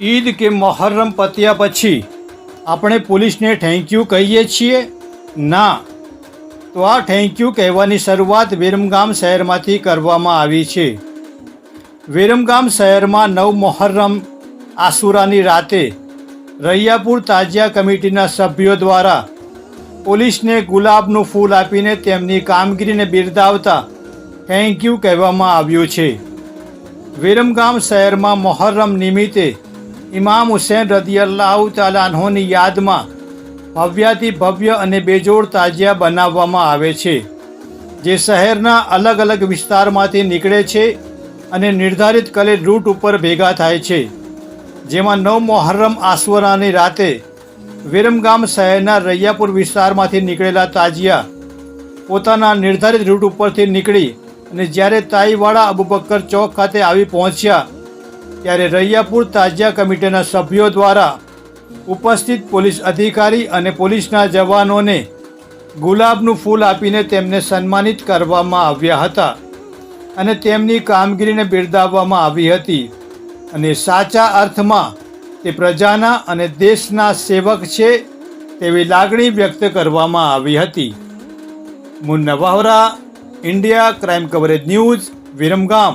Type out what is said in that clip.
ઈદ કે મોહર્રમ પત્યા પછી આપણે પોલીસને થેન્ક યુ કહીએ છીએ? ના. તો આ થેન્ક યુ કહેવાની શરૂઆત વિરમગામ શહેરમાંથી કરવામાં આવી છે. વિરમગામ શહેરમાં નવ મોહર્રમ આસુરાની રાતે રૈયાપુર તાજિયા કમિટીના સભ્યો દ્વારા પોલીસને ગુલાબનું ફૂલ આપીને તેમની કામગીરીને બિરદાવતા થેન્ક યુ કહેવામાં આવ્યું છે. વિરમગામ શહેરમાં મોહર્રમ નિમિત્તે ઇમામ હુસેન રદિયલ્લાહુ તાલાહોની યાદમાં ભવ્યાથી ભવ્ય અને બેજોડ તાજિયા બનાવવામાં આવે છે, જે શહેરના અલગ અલગ વિસ્તારમાંથી નીકળે છે અને નિર્ધારિત કરેલ રૂટ ઉપર ભેગા થાય છે. જેમાં નવ મોહર્રમ આસવરાની રાતે વિરમગામ શહેરના રૈયાપુર વિસ્તારમાંથી નીકળેલા તાજિયા પોતાના નિર્ધારિત રૂટ ઉપરથી નીકળી અને જ્યારે તાઈવાડા અબુબક્કર ચોક ખાતે આવી પહોંચ્યા ત્યારે રૈયાપુર તાજિયા કમિટીના સભ્યો દ્વારા ઉપસ્થિત પોલીસ અધિકારી અને પોલીસના જવાનોને ગુલાબનું ફૂલ આપીને તેમને સન્માનિત કરવામાં આવ્યા હતા અને તેમની કામગીરીને બિરદાવવામાં આવી હતી. અને સાચા અર્થમાં તે પ્રજાના અને દેશના સેવક છે તેવી લાગણી વ્યક્ત કરવામાં આવી હતી. Munna Vahra India crime coverage news, Viramgam.